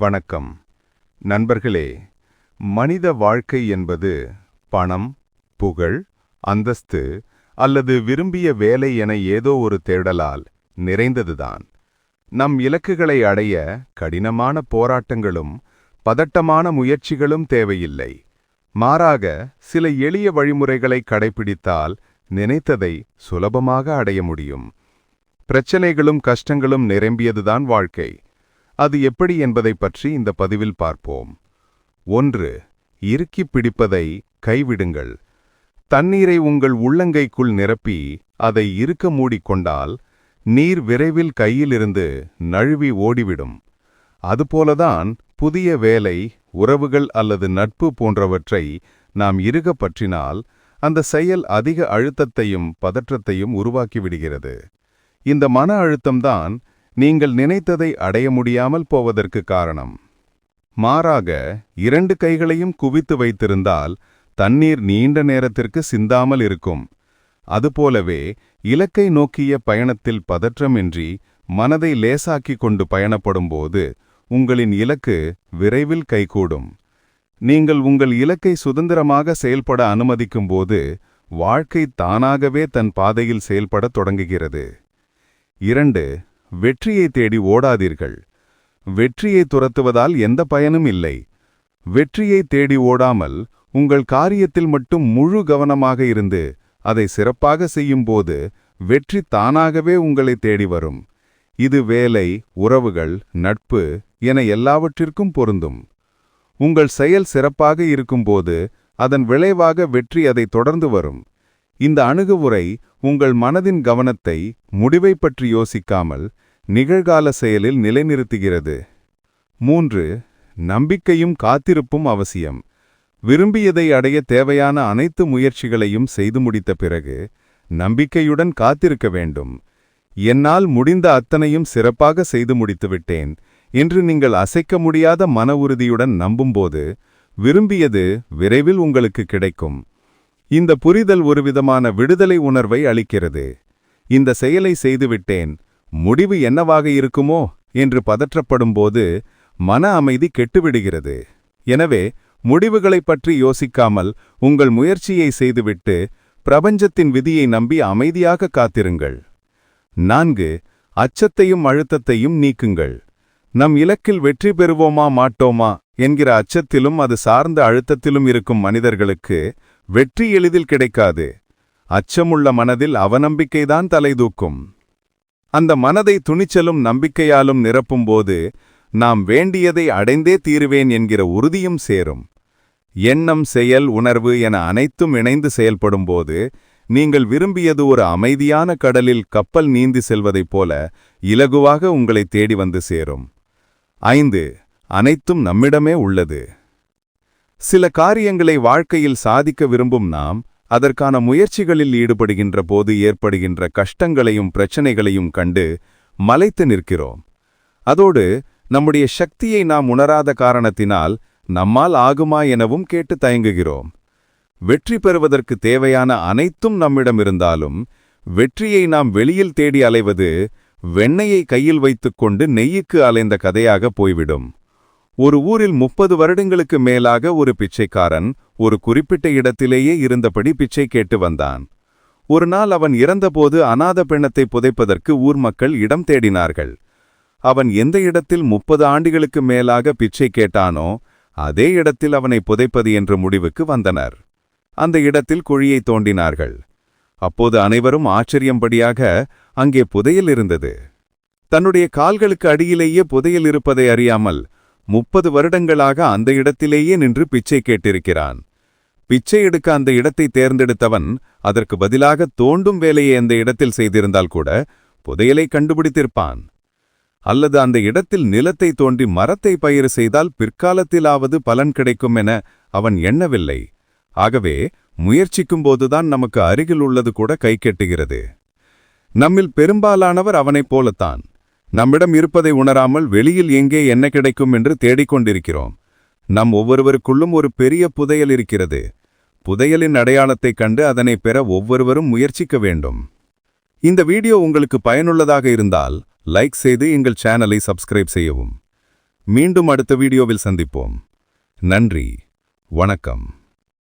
வணக்கம். நண்பர்களே மனித வாழ்க்கை என்பது பணம் புகழ் அந்தஸ்து அல்லது விரும்பிய வேலை என ஏதோ ஒரு தேடலால் நிறைந்ததுதான். நம் இலக்குகளை அடைய கடினமான போராட்டங்களும் பதட்டமான முயற்சிகளும் தேவையில்லை. மாறாக சில எளிய வழிமுறைகளை கடைபிடித்தால் நினைத்ததை சுலபமாக அடைய முடியும். பிரச்சனைகளும் கஷ்டங்களும் நிரம்பியதுதான் வாழ்க்கை. அது எப்படி என்பதை பற்றி இந்த பதிவில் பார்ப்போம். ஒன்று இறுக்கிப் பிடிப்பதை கைவிடுங்கள். தண்ணீரை உங்கள் உள்ளங்கைக்குள் நிரப்பி அதை இறுக்க மூடிக்கொண்டால் நீர் விரைவில் கையிலிருந்து நழுவி ஓடிவிடும். அதுபோலதான் புதிய வேலை உறவுகள் அல்லது நட்பு போன்றவற்றை நாம் இறுக பற்றினால் அந்த செயல் அதிக அழுத்தத்தையும் பதற்றத்தையும் உருவாக்கிவிடுகிறது இந்த மன அழுத்தம்தான் நீங்கள் நினைத்ததை அடைய முடியாமல் போவதற்கு காரணம். மாறாக இரண்டு கைகளையும் குவித்து வைத்திருந்தால் தண்ணீர் நீண்ட நேரத்திற்கு சிந்தாமல் இருக்கும். அதுபோலவே இலக்கை நோக்கிய பயணத்தில் பதற்றமின்றி மனதை லேசாக்கிக் கொண்டு பயணப்படும்போது உங்களின் இலக்கு விரைவில் கைகூடும். நீங்கள் உங்கள் இலக்கை சுதந்திரமாக செயல்பட அனுமதிக்கும்போது வாழ்க்கை தானாகவே தன் பாதையில் செயல்படத் தொடங்குகிறது. இரண்டு வெற்றியை தேடி ஓடாதீர்கள். வெற்றியை துரத்துவதால் எந்த பயனும் இல்லை. வெற்றியை தேடி ஓடாமல் உங்கள் காரியத்தில் மட்டும் முழு கவனமாக இருந்து அதை சிறப்பாக செய்யும்போது வெற்றி தானாகவே உங்களை தேடி வரும். இது வேலை உறவுகள் நட்பு என எல்லாவற்றிற்கும் பொருந்தும். உங்கள் செயல் சிறப்பாக இருக்கும்போது அதன் விளைவாக வெற்றி அதை தொடர்ந்து வரும். இந்த அணுகுமுறை உங்கள் மனதின் கவனத்தை முடிவை பற்றி யோசிக்காமல் நிகழ்கால செயலில் நிலைநிறுத்துகிறது. மூன்று நம்பிக்கையும் காத்திருப்பும் அவசியம். விரும்பியதை அடைய தேவையான அனைத்து முயற்சிகளையும் செய்து முடித்த பிறகு நம்பிக்கையுடன் காத்திருக்க வேண்டும். என்னால் முடிந்த அத்தனையும் சிறப்பாக செய்து முடித்துவிட்டேன் என்று நீங்கள் அசைக்க முடியாத மன உறுதியுடன் நம்பும்போது விரும்பியது விரைவில் உங்களுக்கு கிடைக்கும். இந்த புரிதல் ஒருவிதமான விடுதலை உணர்வை அளிக்கிறது. இந்த செயலை செய்துவிட்டேன் முடிவு என்னவாக இருக்குமோ என்று பதற்றப்படும்போது மன அமைதி கெட்டுவிடுகிறது. எனவே முடிவுகளைப் பற்றி யோசிக்காமல் உங்கள் முயற்சியை செய்துவிட்டு பிரபஞ்சத்தின் விதியை நம்பி அமைதியாக காத்திருங்கள். நான்கு அச்சத்தையும் அழுத்தத்தையும் நீக்குங்கள். நம் இலக்கில் வெற்றி பெறுவோமா மாட்டோமா என்கிற அச்சத்திலும் அது சார்ந்த அழுத்தத்திலும் இருக்கும் மனிதர்களுக்கு வெற்றி எளிதில் கிடைக்காது. அச்சமுள்ள மனதில் அவநம்பிக்கைதான் தலைதூக்கும் அந்த மனதை துணிச்சலும் நம்பிக்கையாலும் நிரப்பும்போது நாம் வேண்டியதை அடைந்தே தீருவேன் என்கிற உறுதியும் சேரும். எண்ணம் செயல் உணர்வு என அனைத்தும் இணைந்து செயல்படும்போது நீங்கள் விரும்பியது ஒரு அமைதியான கடலில் கப்பல் நீந்தி செல்வதைப் போல இலகுவாக உங்களை தேடி வந்து சேரும். ஐந்து அனைத்தும் நம்மிடமே உள்ளது. சில காரியங்களை வாழ்க்கையில் சாதிக்க விரும்பும் நாம் அதற்கான முயற்சிகளில் ஈடுபடுகின்ற போது ஏற்படுகின்ற கஷ்டங்களையும் பிரச்சனைகளையும் கண்டு மலைத்து நிற்கிறோம். அதோடு நம்முடைய சக்தியை நாம் உணராத காரணத்தினால் நம்மால் ஆகுமா எனவும் கேட்டு தயங்குகிறோம். வெற்றி பெறுவதற்கு தேவையான அனைத்தும் நம்மிடம் இருந்தாலும் வெற்றியை நாம் வெளியில் தேடி அலைவது வெண்ணையை கையில் வைத்துக்கொண்டு நெய்யுக்கு அலைந்த கதையாக போய்விடும். ஒரு ஊரில் முப்பது வருடங்களுக்கு மேலாக ஒரு பிச்சைக்காரன் ஒரு குறிப்பிட்ட இடத்திலேயே இருந்தபடி பிச்சை கேட்டு வந்தான். ஒரு நாள் அவன் இறந்தபோது அநாத பெண்ணத்தை புதைப்பதற்கு ஊர் மக்கள் இடம் தேடினார்கள். அவன் எந்த இடத்தில் முப்பது ஆண்டுகளுக்கு மேலாக பிச்சை கேட்டானோ அதே இடத்தில் அவனை புதைப்பது என்ற முடிவுக்கு வந்தனர். அந்த இடத்தில் குழியை தோண்டினார்கள். அப்போது அனைவரும் ஆச்சரியம்படியாக அங்கே புதையல் இருந்தது. தன்னுடைய கால்களுக்கு அடியிலேயே புதையல் இருப்பதை அறியாமல் முப்பது வருடங்களாக அந்த இடத்திலேயே நின்று பிச்சை கேட்டிருக்கிறான். பிச்சை எடுக்க அந்த இடத்தை தேர்ந்தெடுத்தவன் அதற்கு பதிலாக தோண்டும் வேலையை அந்த இடத்தில் செய்திருந்தால் கூட புதையலை கண்டுபிடித்திருப்பான். அல்லது அந்த இடத்தில் நிலத்தை தோண்டி மரத்தை பயிர் செய்தால் பிற்காலத்திலாவது பலன் கிடைக்கும் என அவன் எண்ணவில்லை. ஆகவே முயற்சிக்கும்போதுதான் நமக்கு அருகில் உள்ளது கூட கைக்கெட்டுகிறது நம்மில் பெரும்பாலானவர் அவனைப் போலத்தான். நம்மிடம் இருப்பதை உணராமல் வெளியில் எங்கே என்ன கிடைக்கும் என்று தேடிக்கொண்டிருக்கிறோம். நம் ஒவ்வொருவருக்குள்ளும் ஒரு பெரிய புதையல் இருக்கிறது. புதையலின் அடையாளத்தைக் கண்டு அதனை பெற ஒவ்வொருவரும் முயற்சிக்க வேண்டும். இந்த வீடியோ உங்களுக்கு பயனுள்ளதாக இருந்தால் லைக் செய்து எங்கள் சேனலை சப்ஸ்கிரைப் செய்யவும். மீண்டும் அடுத்த வீடியோவில் சந்திப்போம். நன்றி. வணக்கம்.